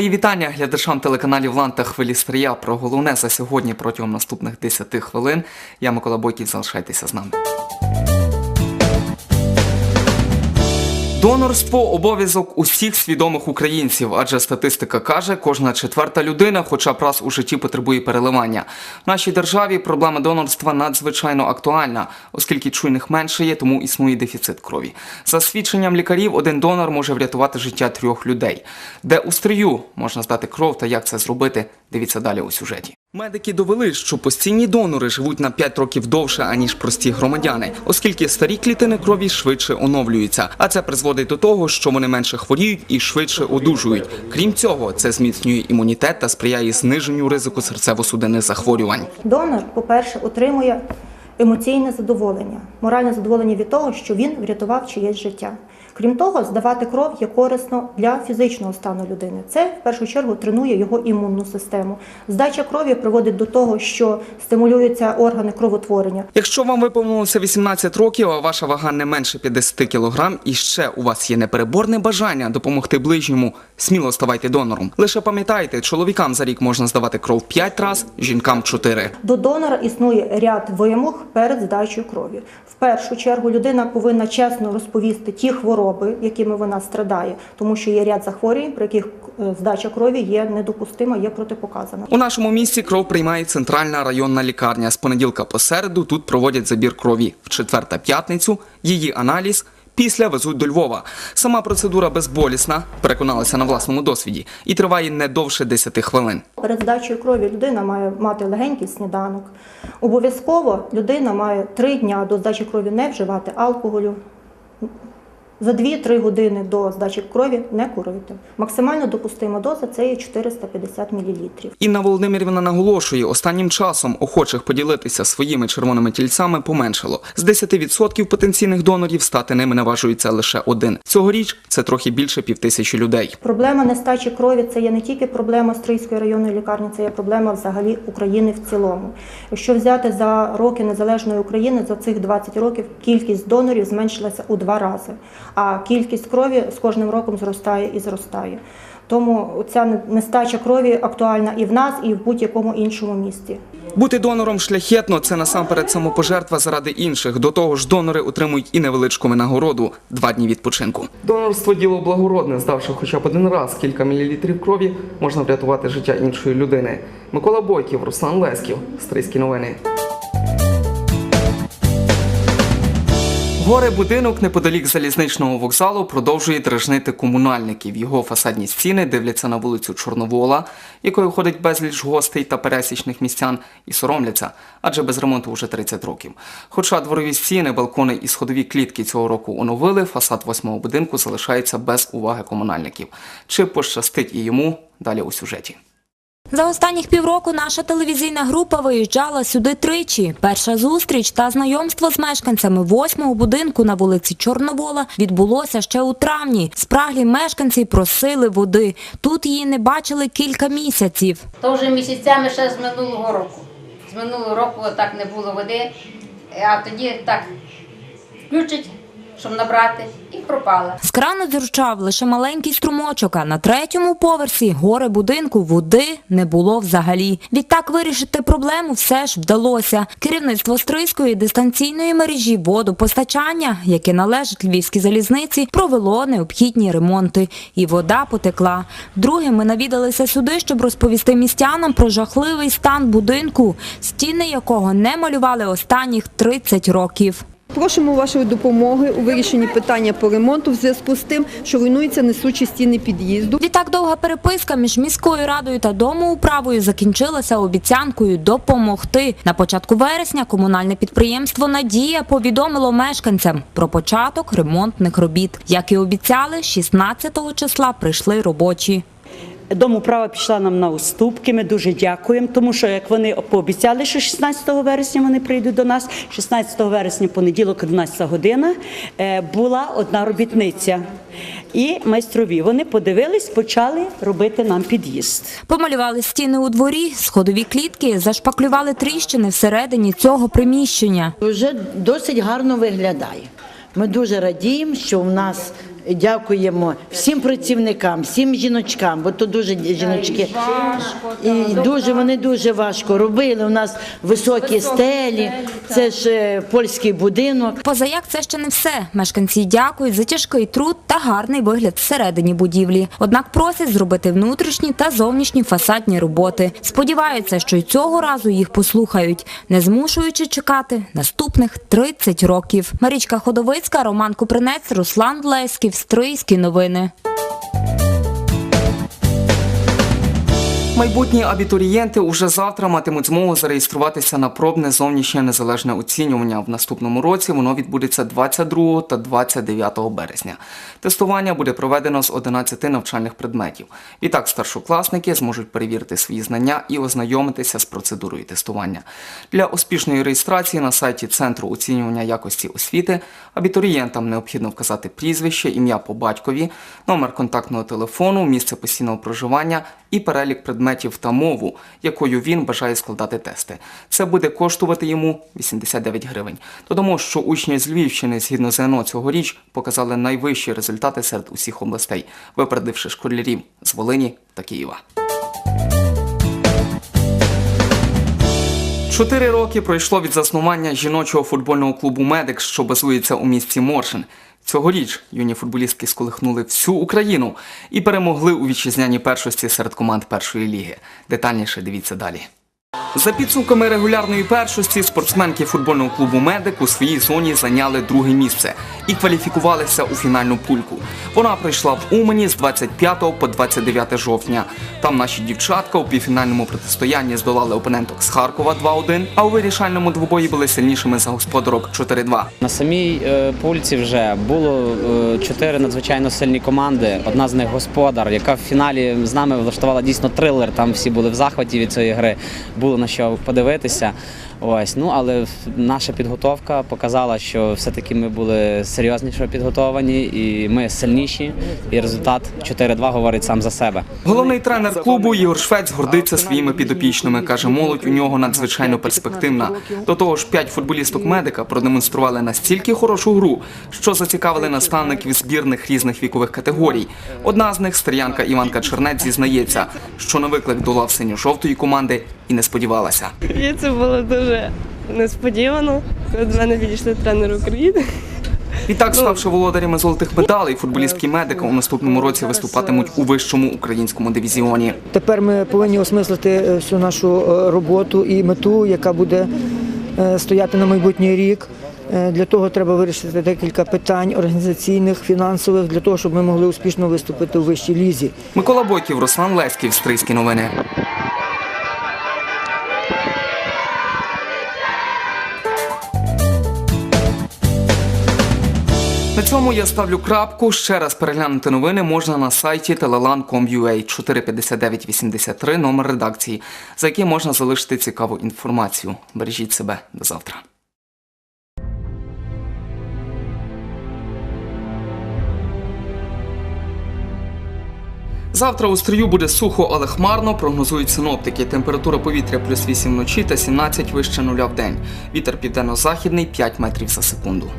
Мої вітання глядачам телеканалів Лан та Хвилі Стрия про головне за сьогодні протягом наступних 10 хвилин. Я Микола Бойків, залишайтеся з нами. Донорство обов'язок усіх свідомих українців, адже статистика каже, кожна четверта людина, хоча б раз у житті потребує переливання. В нашій державі проблема донорства надзвичайно актуальна, оскільки чуйних менше є, тому існує дефіцит крові. За свідченням лікарів, один донор може врятувати життя трьох людей. Де у стрію можна здати кров та як це зробити, дивіться далі у сюжеті. Медики довели, що постійні донори живуть на 5 років довше, аніж прості громадяни, оскільки старі клітини крові швидше оновлюються. А це призводить до того, що вони менше хворіють і швидше одужують. Крім цього, це зміцнює імунітет та сприяє зниженню ризику серцево-судинних захворювань. Донор, по-перше, отримує емоційне задоволення, моральне задоволення від того, що він врятував чиєсь життя. Крім того, здавати кров є корисно для фізичного стану людини. Це в першу чергу тренує його імунну систему. Здача крові приводить до того, що стимулюються органи кровотворення. Якщо вам виповнилося 18 років, а ваша вага не менше 50 кг, і ще у вас є непереборне бажання допомогти ближньому, сміло ставайте донором. Лише пам'ятайте, чоловікам за рік можна здавати кров 5 разів, жінкам 4. До донора існує ряд вимог перед здачею крові. В першу чергу людина повинна чесно розповісти ті хвороби, якими вона страдає, тому що є ряд захворювань, при яких е, здача крові є недопустима, є протипоказана. У нашому місті кров приймає центральна районна лікарня. З понеділка по середу тут проводять забір крові. В четвер та п'ятницю її аналіз. Після везуть до Львова. Сама процедура безболісна, переконалася на власному досвіді, і триває не довше 10 хвилин. Перед здачею крові людина має мати легенький сніданок. Обов'язково людина має три дня до здачі крові не вживати алкоголю. За 2-3 години до здачі крові не курити. Максимально допустима доза це є 450 мл. Інна Володимирівна наголошує, останнім часом охочих поділитися своїми червоними тільцями поменшало. З 10% потенційних донорів стати ними наважується лише один. Цьогоріч це трохи більше півтисячі людей. Проблема нестачі крові це є не тільки проблема Стрийської районної лікарні, це є проблема взагалі України в цілому. Якщо взяти за роки незалежної України, за цих 20 років кількість донорів зменшилася у два рази, а кількість крові з кожним роком зростає і зростає. Тому ця нестача крові актуальна і в нас, і в будь-якому іншому місті. Бути донором шляхетно це насамперед самопожертва заради інших. До того ж, донори отримують і невеличку винагороду два дні відпочинку. Донорство діло благородне, здавши хоча б один раз кілька мілілітрів крові, можна врятувати життя іншої людини. Микола Бойків, Руслан Леськів, Стрийські новини. Горе будинок неподалік залізничного вокзалу продовжує дражнити комунальників. Його фасадні стіни дивляться на вулицю Чорновола, якою ходить безліч гостей та пересічних містян, і соромляться, адже без ремонту вже 30 років. Хоча дворові стіни, балкони і сходові клітки цього року оновили, фасад восьмого будинку залишається без уваги комунальників. Чи пощастить і йому далі у сюжеті? За останніх півроку наша телевізійна група виїжджала сюди тричі. Перша зустріч та знайомство з мешканцями восьмого будинку на вулиці Чорновола відбулося ще у травні. Спраглі мешканці просили води. Тут її не бачили кілька місяців. То вже місяцями ще з минулого року. З минулого року так не було води, а тоді так включить, щоб набрати, і пропала. З крану дзюрчав лише маленький струмочок, а на третьому поверсі гори будинку води не було взагалі. Відтак вирішити проблему все ж вдалося. Керівництво Стрийської дистанційної мережі водопостачання, яке належить Львівській залізниці, провело необхідні ремонти. І вода потекла. Вдруге ми навідалися сюди, щоб розповісти містянам про жахливий стан будинку, стіни якого не малювали останніх 30 років. Просимо вашої допомоги у вирішенні питання по ремонту в зв'язку з тим, що руйнуються несучі стіни під'їзду. Відтак довга переписка між міською радою та домоуправою закінчилася обіцянкою допомогти. На початку вересня комунальне підприємство Надія повідомило мешканцям про початок ремонтних робіт. Як і обіцяли, 16 числа прийшли робочі. Домоуправа пішла нам на уступки. Ми дуже дякуємо, тому що як вони пообіцяли, що 16 вересня вони прийдуть до нас. 16 вересня, понеділок, 12 година, е, була одна робітниця. І майстрові вони подивились, почали робити нам під'їзд. Помалювали стіни у дворі, сходові клітки, зашпаклювали тріщини всередині цього приміщення. вже досить гарно виглядає. Ми дуже радіємо, що в нас дякуємо всім працівникам, всім жіночкам, бо то дуже жіночки. І дуже вони дуже важко робили. У нас високі стелі, це ж е, польський будинок. Позаяк це ще не все. Мешканці дякують за тяжкий труд та гарний вигляд всередині будівлі. Однак просять зробити внутрішні та зовнішні фасадні роботи. Сподіваються, що й цього разу їх послухають, не змушуючи чекати наступних 30 років. Марічка Ходовицька, Роман Купринець, Руслан Влеськів, Стрийські новини. Майбутні абітурієнти уже завтра матимуть змогу зареєструватися на пробне зовнішнє незалежне оцінювання. В наступному році воно відбудеться 22 та 29 березня. Тестування буде проведено з 11 навчальних предметів. Відтак старшокласники зможуть перевірити свої знання і ознайомитися з процедурою тестування. Для успішної реєстрації на сайті Центру оцінювання якості освіти абітурієнтам необхідно вказати прізвище, ім'я по батькові, номер контактного телефону, місце постійного проживання і перелік предметів та мову, якою він бажає складати тести. Це буде коштувати йому 89 гривень. Додамо, що учні з Львівщини згідно ЗНО цьогоріч показали найвищі результати серед усіх областей, випередивши школярів з Волині та Києва. Чотири роки пройшло від заснування жіночого футбольного клубу Медик, що базується у місті Моршин. Цьогоріч юні футболістки сколихнули всю Україну і перемогли у вітчизняній першості серед команд першої ліги. Детальніше дивіться далі. За підсумками регулярної першості спортсменки футбольного клубу Медик у своїй зоні зайняли друге місце і кваліфікувалися у фінальну пульку. Вона прийшла в Умані з 25 по 29 жовтня. Там наші дівчатка у півфінальному протистоянні здолали опоненток з Харкова 2-1, а у вирішальному двобої були сильнішими за господарок 4-2. На самій е, пульці вже було е, чотири надзвичайно сильні команди. Одна з них господар, яка в фіналі з нами влаштувала дійсно трилер. Там всі були в захваті від цієї гри. На що подивитися. Ось ну але наша підготовка показала, що все-таки ми були серйозніше підготовані, і ми сильніші. І результат 4-2 говорить сам за себе. Головний тренер клубу Ігор Швець гордиться своїми підопічними. каже, молодь у нього надзвичайно перспективна. До того ж, п'ять футболісток медика продемонстрували настільки хорошу гру, що зацікавили наставників збірних різних вікових категорій. Одна з них стріянка Іванка Чернець зізнається, що на виклик до лав синьо-жовтої команди і не сподівалася. І це було дуже несподівано, коли до мене підійшли тренери України. Відтак, ставши володарями золотих медалей, футболістки медика у наступному році виступатимуть у вищому українському дивізіоні. Тепер ми повинні осмислити е, всю нашу е, роботу і мету, яка буде е, стояти на майбутній рік. Для того треба вирішити декілька питань організаційних, фінансових, для того, щоб ми могли успішно виступити у вищій лізі. Микола Бойків, Руслан Леськів, Стрийські новини. На цьому я ставлю крапку. Ще раз переглянути новини можна на сайті telelan.com.ua 45983 номер редакції, за який можна залишити цікаву інформацію. Бережіть себе до завтра. Завтра у стрію буде сухо, але хмарно, прогнозують синоптики. Температура повітря плюс 8 вночі та 17 вище нуля в день. Вітер південно-західний 5 метрів за секунду.